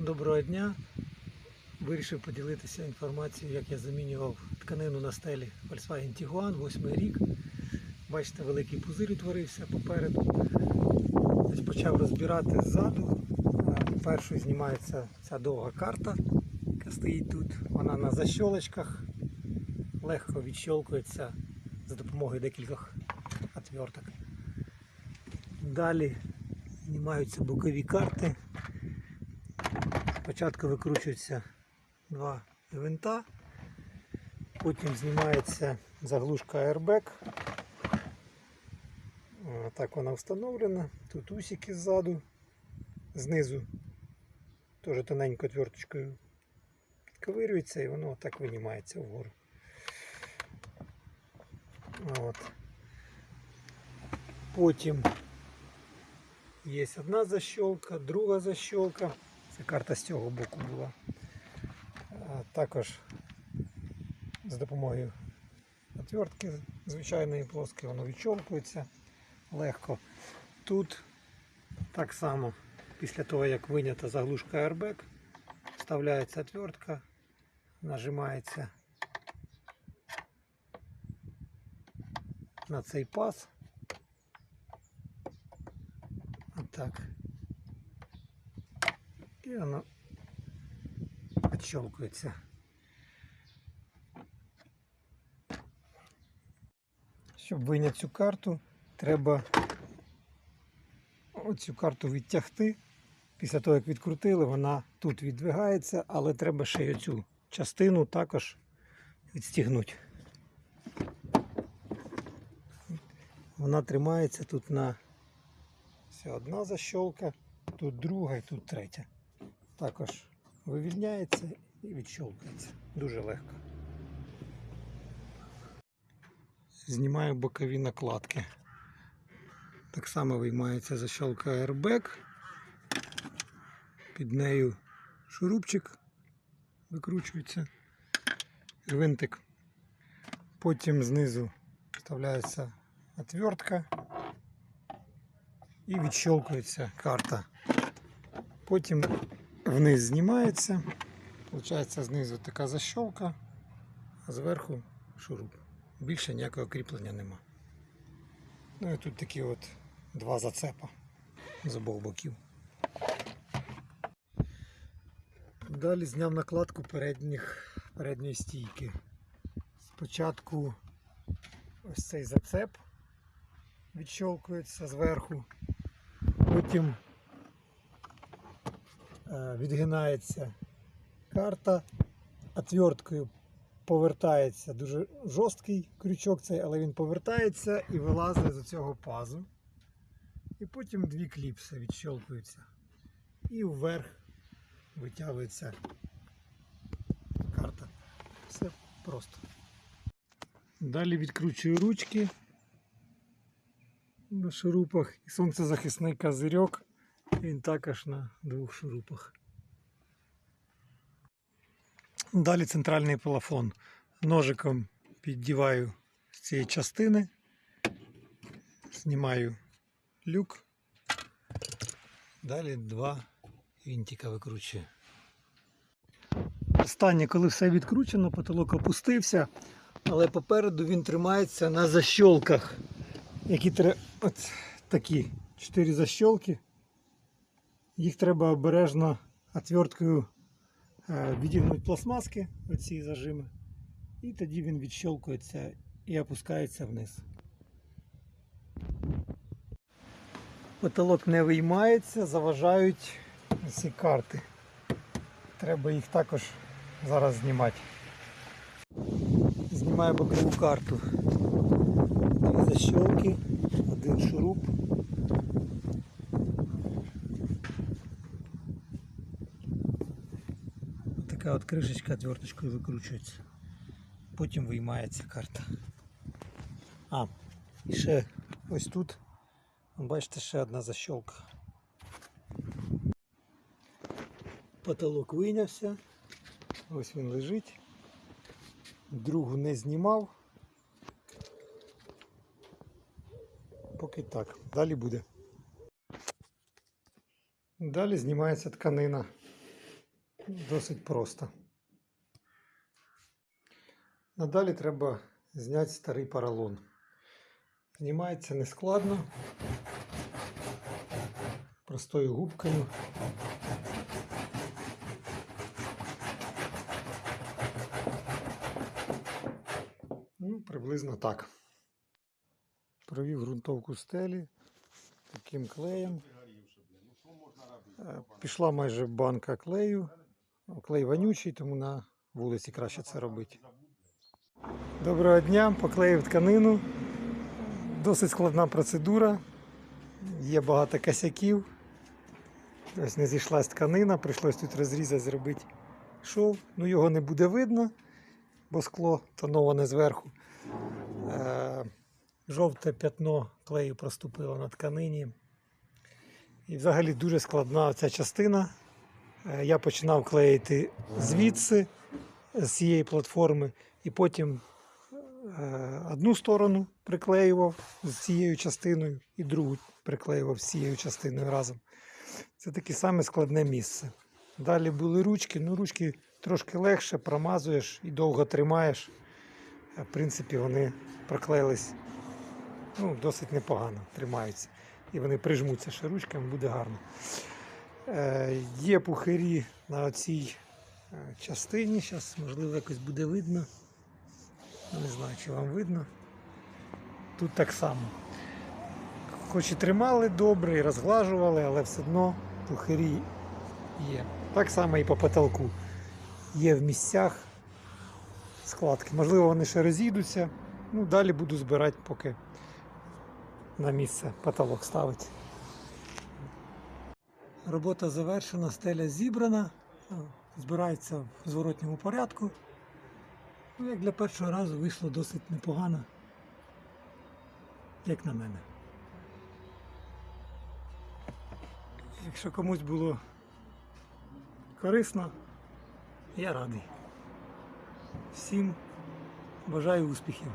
Доброго дня. Вирішив поділитися інформацією, як я замінював тканину на стелі Volkswagen Tiguan, 8 рік. Бачите, великий пузир утворився попереду. Ось почав розбирати ззаду. Першою знімається ця довга карта, яка стоїть тут. Вона на защолочках легко відщолкується за допомогою декількох отверток. Далі знімаються бокові карти. Спочатку викручуються два винта, потім знімається заглушка airbag. Так вона встановлена. Тут усики ззаду, знизу теж тоненько отверточкою підковирюється і воно так винімається вгору. От. Потім є одна защолка, друга защолка. Це карта з цього боку була. Також з допомогою отвертки звичайної плоскої воно відчолкується легко. Тут так само, після того як винята заглушка airbag, вставляється отвертка, нажимається на цей паз. Отак. І воно відщолкується. Щоб вийняти цю карту, треба оцю карту відтягти. Після того, як відкрутили, вона тут віддвигається, але треба ще й оцю частину також відстігнути. Вона тримається тут на Ось одна защолка, тут друга і тут третя. Також вивільняється і відщолкується. Дуже легко. Знімаю бокові накладки. Так само виймається защолка airbag. Під нею шурупчик викручується. Гвинтик. Потім знизу вставляється отвертка і відщолкується карта. Потім вниз знімається. Получається знизу така защолка, а зверху шуруп. Більше ніякого кріплення нема. Ну і тут такі от два зацепа з обох боків. Далі зняв накладку передніх, передньої стійки. Спочатку ось цей зацеп відщолкується зверху, потім відгинається карта, отверткою повертається дуже жорсткий крючок цей, але він повертається і вилазить з цього пазу. І потім дві кліпси відщолкуються. І вверх витягується карта. Все просто. Далі відкручую ручки на шурупах і сонцезахисний козирьок. Він також на двох шурупах. Далі центральний плафон. Ножиком піддіваю з цієї частини, знімаю люк. Далі два вінтика викручую. Останнє, коли все відкручено, потолок опустився, але попереду він тримається на защолках які от такі чотири защолки. Їх треба обережно отверткою е, відігнути пластмаски, оці зажими, і тоді він відщолкується і опускається вниз. Потолок не виймається, заважають ці карти. Треба їх також зараз знімати. Знімаю бокову карту. Дві защолки, один шуруп. Така от кришечка отверточкою викручується. Потім виймається карта. А, і ще ось тут, бачите, ще одна защолка. Потолок вийнявся. Ось він лежить. Другу не знімав. Поки так. Далі буде. Далі знімається тканина. Досить просто. Надалі треба зняти старий поролон. Знімається нескладно. Простою губкою. Ну, приблизно так. Провів ґрунтовку стелі таким клеєм. Е, Пішла майже банка клею. Клей вонючий, тому на вулиці краще це робити. Доброго дня, поклеїв тканину. Досить складна процедура. Є багато косяків. Ось не зійшлась тканина, прийшлось тут розрізати, зробити шов. Ну його не буде видно, бо скло тоноване зверху. Е, Жовте п'ятно клею проступило на тканині. І взагалі дуже складна ця частина. Е, Я починав клеїти звідси, з цієї платформи, і потім е, одну сторону приклеював з цією частиною, і другу приклеював з цією частиною разом. Це таке саме складне місце. Далі були ручки, ну ручки трошки легше, промазуєш і довго тримаєш. Е, В принципі, вони проклеїлись ну, досить непогано тримаються. І вони прижмуться ще ручками, буде гарно. Е, є пухирі на цій е, частині. Зараз, можливо, якось буде видно. Не знаю, чи вам видно. Тут так само. Хоч і тримали добре, і розглажували, але все одно пухирі є. Так само і по потолку. Є в місцях складки. Можливо, вони ще розійдуться. Ну, далі буду збирати, поки на місце потолок ставити. Робота завершена, стеля зібрана, Е, збирається в зворотньому порядку. Ну, як для першого разу вийшло досить непогано, як на мене. Якщо комусь було корисно, я радий. Всім бажаю успіхів.